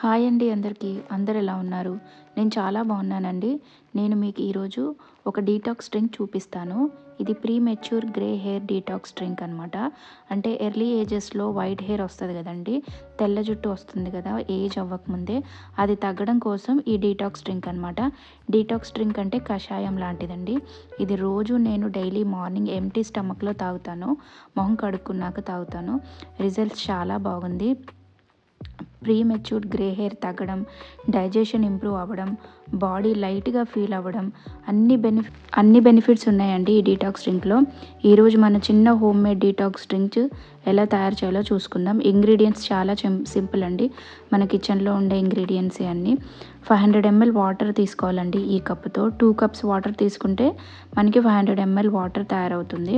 Hi అండి అందరికీ. అందరు ఎలా ఉన్నారు? నేను చాలా బాగున్నానండి. నేను మీకు ఈరోజు ఒక డీటాక్స్ డ్రింక్ చూపిస్తాను. ఇది premature grey hair detox drink అనమాట అంటే ఎర్లీ ఏజెస్లో వైట్ హెయిర్ వస్తుంది కదండి. తెల్ల జుట్టు వస్తుంది కదా ఏజ్ అవ్వకముందే అది తగ్గడం కోసం ఈ డీటాక్స్ డ్రింక్ అనమాట డీటాక్స్ డ్రింక్ అంటే కషాయం లాంటిదండి. ఇది రోజు నేను డైలీ మార్నింగ్ ఎంటీ స్టమక్లో తాగుతాను. మొహం కడుక్కున్నాక తాగుతాను. రిజల్ట్స్ చాలా బాగుంది. ప్రీ మెచ్యూర్డ్ గ్రే హెయిర్ తగ్గడం డైజెషన్ ఇంప్రూవ్ అవ్వడం బాడీ లైట్గా ఫీల్ అవ్వడం అన్ని బెనిఫి అన్ని బెనిఫిట్స్ ఉన్నాయండి ఈ డీటాక్స్ డ్రింక్లో. ఈరోజు మన చిన్న హోమ్ మేడ్ డీటాక్స్ డ్రింక్ ఎలా తయారు చేయాలో చూసుకుందాం. ఇంగ్రీడియంట్స్ చాలా సింపుల్ అండి. మన కిచెన్లో ఉండే ఇంగ్రీడియంట్స్ అన్నీ ఫైవ్ హండ్రెడ్ ఎంఎల్ వాటర్ తీసుకోవాలండి ఈ కప్తో టూ కప్స్ వాటర్ తీసుకుంటే మనకి ఫైవ్ హండ్రెడ్ ఎంఎల్ వాటర్ తయారవుతుంది.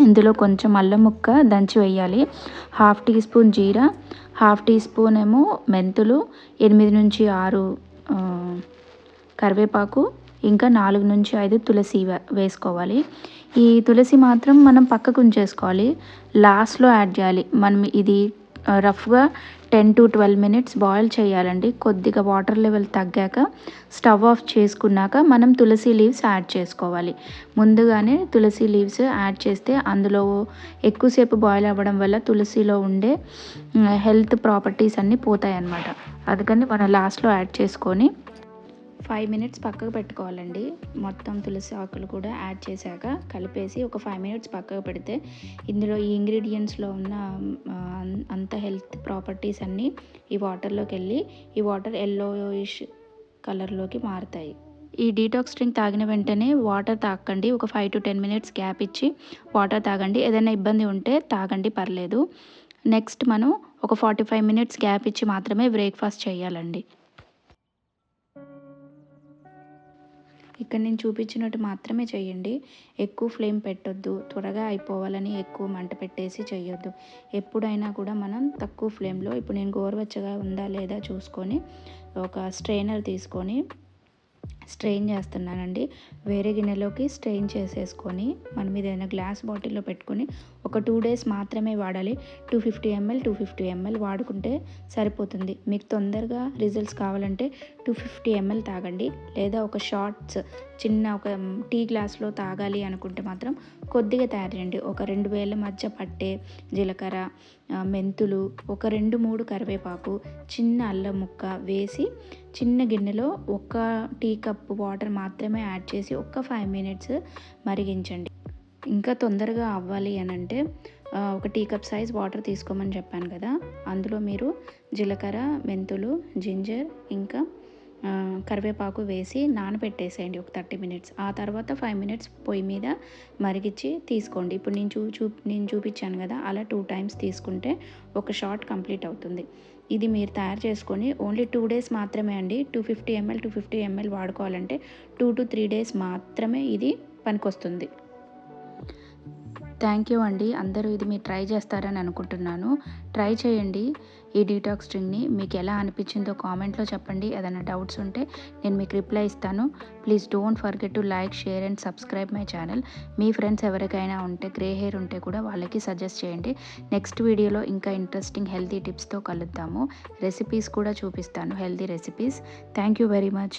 ఇందులో కొంచెం అల్లం ముక్క దంచి వేయాలి. హాఫ్ టీ స్పూన్ జీరా హాఫ్ టీ స్పూన్ ఏమో మెంతులు ఎనిమిది నుంచి ఆరు కరివేపాకు ఇంకా నాలుగు నుంచి ఐదు తులసి వేసుకోవాలి. ఈ తులసి మాత్రం మనం పక్కకు ఉంచేసుకోవాలి. లాస్ట్లో యాడ్ చేయాలి. మనం ఇది రఫ్గా ten to twelve minutes boil చేయాలండి. కొద్దిగా వాటర్ లెవెల్ తగ్గాక స్టవ్ ఆఫ్ చేసుకున్నాక మనం తులసి లీవ్స్ యాడ్ చేసుకోవాలి. ముందుగానే తులసి లీవ్స్ యాడ్ చేస్తే అందులో ఎక్కువసేపు బాయిల్ అవ్వడం వల్ల తులసిలో ఉండే హెల్త్ ప్రాపర్టీస్ అన్నీ పోతాయి అన్నమాట అందుకని మనం లాస్ట్లో యాడ్ చేసుకొని ఫైవ్ మినిట్స్ పక్కకు పెట్టుకోవాలండి. మొత్తం తులసి ఆకులు కూడా యాడ్ చేశాక కలిపేసి ఒక ఫైవ్ మినిట్స్ పక్కకు పెడితే ఇందులో ఈ ఇంగ్రీడియంట్స్లో ఉన్న అంత హెల్త్ ప్రాపర్టీస్ అన్నీ ఈ వాటర్లోకి వెళ్ళి ఈ వాటర్ ఎల్లోయిష్ కలర్లోకి మారుతాయి. ఈ డీటాక్స్ డ్రింక్ తాగిన వెంటనే వాటర్ తాకండి. ఒక five to ten minutes gap ఇచ్చి వాటర్ తాగండి. ఏదైనా ఇబ్బంది ఉంటే తాగండి పర్లేదు. నెక్స్ట్ మనం ఒక ఫార్టీ ఫైవ్ మినిట్స్ గ్యాప్ ఇచ్చి మాత్రమే బ్రేక్ఫాస్ట్ చేయాలండి. ఇక్కడ నేను చూపించినట్టు మాత్రమే చేయండి. ఎక్కువ ఫ్లేమ్ పెట్టొద్దు. త్వరగా అయిపోవాలని ఎక్కువ మంట పెట్టేసి చేయొద్దు ఎప్పుడైనా కూడా మనం తక్కువ ఫ్లేమ్లో ఇప్పుడు నేను గోరువెచ్చగా ఉందా లేదా చూసుకొని ఒక స్ట్రైనర్ తీసుకొని స్ట్రెయిన్ చేస్తున్నానండి. వేరే గిన్నెలోకి స్ట్రెయిన్ చేసేసుకొని మనం ఏదైనా గ్లాస్ బాటిల్లో పెట్టుకొని ఒక టూ డేస్ మాత్రమే వాడాలి. Two fifty ML two fifty ML వాడుకుంటే సరిపోతుంది. మీకు తొందరగా రిజల్ట్స్ కావాలంటే టూ ఫిఫ్టీ ఎంఎల్ తాగండి. లేదా ఒక షార్ట్స్ చిన్న ఒక టీ గ్లాస్లో తాగాలి అనుకుంటే మాత్రం కొద్దిగా తయారు చేయండి ఒక రెండు వేల మధ్య పట్టే జీలకర్ర మెంతులు ఒక రెండు మూడు కరివేపాకు చిన్న అల్లం ముక్క వేసి చిన్న గిన్నెలో ఒక టీ కప్ వాటర్ మాత్రమే యాడ్ చేసి ఒక ఫైవ్ మినిట్స్ మరిగించండి. ఇంకా తొందరగా అవ్వాలి అని అంటే ఒక టీ కప్ సైజ్ వాటర్ తీసుకోమని చెప్పాను కదా అందులో మీరు జీలకర్ర మెంతులు జింజర్ ఇంకా కరివేపాకు వేసి నానబెట్టేసేయండి ఒక థర్టీ మినిట్స్. ఆ తర్వాత ఫైవ్ మినిట్స్ పొయ్యి మీద మరిగించి తీసుకోండి. ఇప్పుడు నేను చూ చూ నేను చూపించాను కదా అలా టూ టైమ్స్ తీసుకుంటే ఒక షార్ట్ కంప్లీట్ అవుతుంది. ఇది మీరు తయారు చేసుకొని ఓన్లీ టూ డేస్ మాత్రమే అండి two fifty ML two fifty ML వాడుకోవాలంటే two to three days మాత్రమే ఇది పనికొస్తుంది. థ్యాంక్ యూ అండి. అందరూ ఇది మీరు ట్రై చేస్తారని అనుకుంటున్నాను. ట్రై చేయండి ఈ డీటాక్స్ డ్రింక్ని మీకు ఎలా అనిపించిందో కామెంట్లో చెప్పండి. ఏదైనా డౌట్స్ ఉంటే నేను మీకు రిప్లై ఇస్తాను. Please don't forget to like share and subscribe my channel me friends ఎవరికైనా ఉంటే గ్రే హెయిర్ ఉంటే కూడా వాళ్ళకి సజెస్ట్ చేయండి. నెక్స్ట్ వీడియోలో ఇంకా ఇంట్రెస్టింగ్ హెల్తీ టిప్స్తో కలుద్దాము. రెసిపీస్ కూడా చూపిస్తాను healthy recipes thank you very much